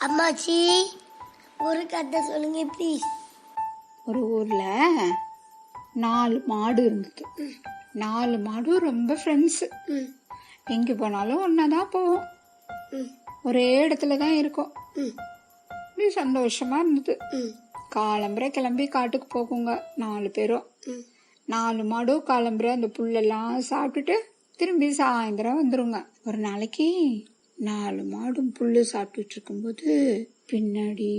அம்மாச்சி ஒரு கதை சொல்லுங்க ப்ளீஸ் ஒரு ஊர்ல நாலு மாடு இருந்தது. நாலு மாடும் ரொம்ப ஃப்ரெண்ட்ஸு எங்கே போனாலும் ஒன்றா தான் போவோம் ஒரே இடத்துல தான் இருக்கோம். ம். இப்படி சந்தோஷமா இருந்தது. காலம்பரை கிளம்பி காட்டுக்கு போகுங்க நாலு பேரும். நாலு மாடும் காலம்பரை அந்த புல்லெல்லாம் சாப்பிட்டுட்டு திரும்பி சாயந்தரம் வந்துருங்க. ஒரு நாளைக்கு நாலு மாடும் புல்லு சாப்பிட்டுட்டு இருக்கும்போது பின்னாடி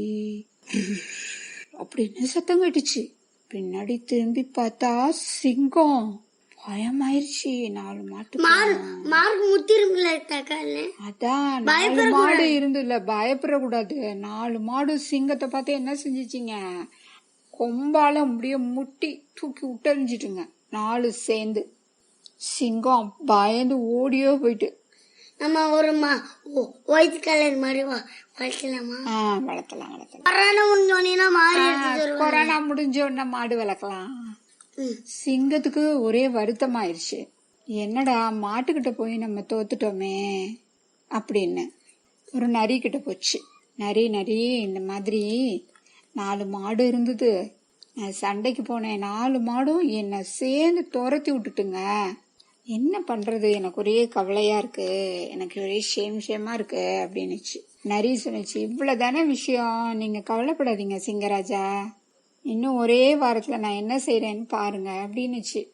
அப்படின்னு சத்தம் கேட்டுச்சு. பின்னாடி திரும்பி பார்த்தா சிங்கம். பயமாயிருச்சு. நாலு மாட்டு அதான் நாலு மாடு இருந்துல பயப்படக்கூடாது. நாலு மாடு சிங்கத்தை பார்த்து என்ன செஞ்சுச்சிங்க? கொம்பால அப்படியே முட்டி தூக்கி விட்டறிஞ்சிட்டுங்க. நாலு சேர்ந்து. சிங்கம் பயந்து ஓடியோ போயிட்டு. நம்ம ஒரு ஒயிட் கலர் மாதிரி வளர்க்கலாமா? வளர்க்கலாம் வளர்க்கலாம். கொரோனா முடிஞ்சோன்னா வருவோம் கொரோனா முடிஞ்ச உடனே மாடு வளர்க்கலாம். சிங்கத்துக்கு ஒரே வருத்தமாயிருச்சு. என்னடா மாட்டுக்கிட்ட போய் நம்ம தோத்துட்டோமே அப்படின்னு. ஒரு நரி கிட்ட போச்சு. நரி நரி இந்த மாதிரி நாலு மாடு இருந்தது. நான் சண்டைக்கு போனேன். நாலு மாடும் என்னை சேர்ந்து துரத்தி விட்டுட்டுங்க. என்ன பண்ணுறது எனக்கு ஒரே கவலையாக இருக்கு. எனக்கு ஒரே ஷேம் ஷேமாக இருக்கு அப்படின்னுச்சு. நரி சொல்லுச்சு இவ்வளோ தானே விஷயம்? நீங்கள் கவலைப்படாதீங்க சிங்கராஜா. இன்னும் ஒரே வாரத்தில் நான் என்ன செய்கிறேன்னு பாருங்க அப்படின்னுச்சு.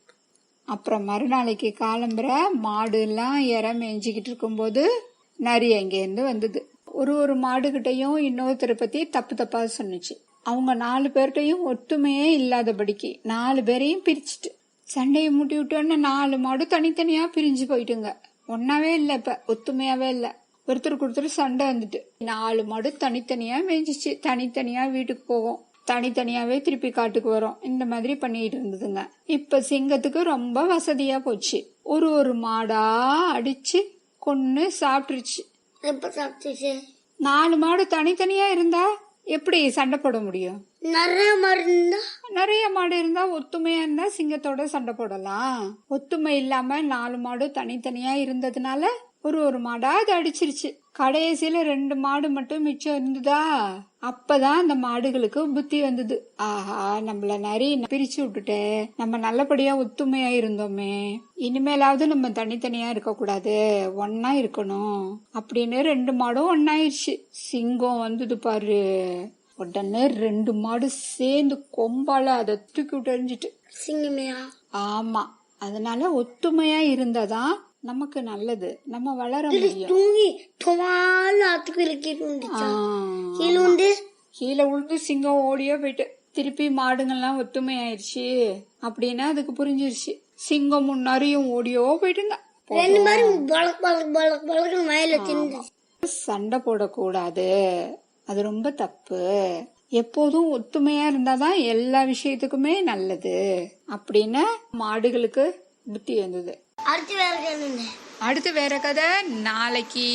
அப்புறம் மறுநாளைக்கு காலம்புற மாடுலாம் இறம் இற மேய்ஞ்சிக்கிட்டு இருக்கும்போது நரி அங்கேருந்து வந்தது. ஒரு ஒரு மாடுகிட்டையும் இன்னொருத்தரை பற்றி தப்பு தப்பாக சொன்னுச்சு. அவங்க நாலு பேர்கிட்டையும் ஒத்துமையே இல்லாதபடிக்கு நாலு பேரையும் பிரிச்சுட்டு சண்டையை மூட்டி விட்டோன்னு நாலு மாடு தனித்தனியா பிரிஞ்சு போயிட்டுங்க. ஒன்னாவே இல்ல இப்ப ஒத்துமையாவே இல்ல. ஒருத்தருக்கு ஒருத்தர் சண்டை வந்துட்டு. நாலு மாடு தனித்தனியா மேய்ஞ்சிச்சு. தனித்தனியா வீட்டுக்கு போகும் தனித்தனியாவே திருப்பி காட்டுக்கு வரும். இந்த மாதிரி பண்ணிட்டு இருந்ததுங்க. இப்ப சிங்கத்துக்கு ரொம்ப வசதியா போச்சு. ஒரு ஒரு மாடா அடிச்சு கொன்னு சாப்பிட்டுருச்சு. நாலு மாடு தனித்தனியா இருந்தா எப்படி சண்டை போட முடியும்? நிறைய மருந்தா நிறைய மாடு இருந்தா ஒத்துமையா இருந்தா சிங்கத்தோட சண்டை போடலாம். ஒத்துமை இல்லாம நாலு மாடு தனித்தனியா இருந்ததுனால ஒரு ஒரு மாடா அது அடிச்சிருச்சு. கடைசியில ரெண்டு மாடு மட்டும் மிச்சம் இருந்ததா? அப்பதான் அந்த மாடுகளுக்கு புத்தி வந்தது. ஆஹா நம்மள நிறைய பிரிச்சு விட்டுட்டு. நம்ம நல்லபடியா ஒத்துமையா இருந்தோமே. இனிமேலாவது நம்ம தனித்தனியா இருக்க கூடாது ஒன்னா இருக்கணும். அப்படின்னு ரெண்டு மாடும் ஒன்னாயிருச்சு சிங்கம் வந்தது பாரு. உடனே ரெண்டு மாடு சேர்ந்து கொம்பால அதை தூக்கி விட்டு எறிஞ்சிட்டு. சிங்கமையா. ஆமா. அதனால ஒத்துமையா இருந்தாதான் நமக்கு நல்லது. நம்ம வளர முடியும். தூங்கி தொமால ஆத்துக்கு இலக்கிட்டு. கீழே வந்து கீழே விழுந்து சிங்கம் ஓடியோ போயிட்டு திருப்பி மாடுங்கள்லாம் ஒத்துமையாயிருச்சு அப்படின்னா அதுக்கு புரிஞ்சிருச்சு. சிங்கம் முன்னாரியும் ஓடியோ போயிட்டுங்க. ரெண்டு தின்னு சண்டை போடக்கூடாது. அது ரொம்ப தப்பு. எப்போதும் ஒத்துமையா இருந்தாதான் எல்லா விஷயத்துக்குமே நல்லது. அப்படின்னு மாடுகளுக்கு புத்தி வந்தது அடுத்து வேற கதை நாளைக்கு.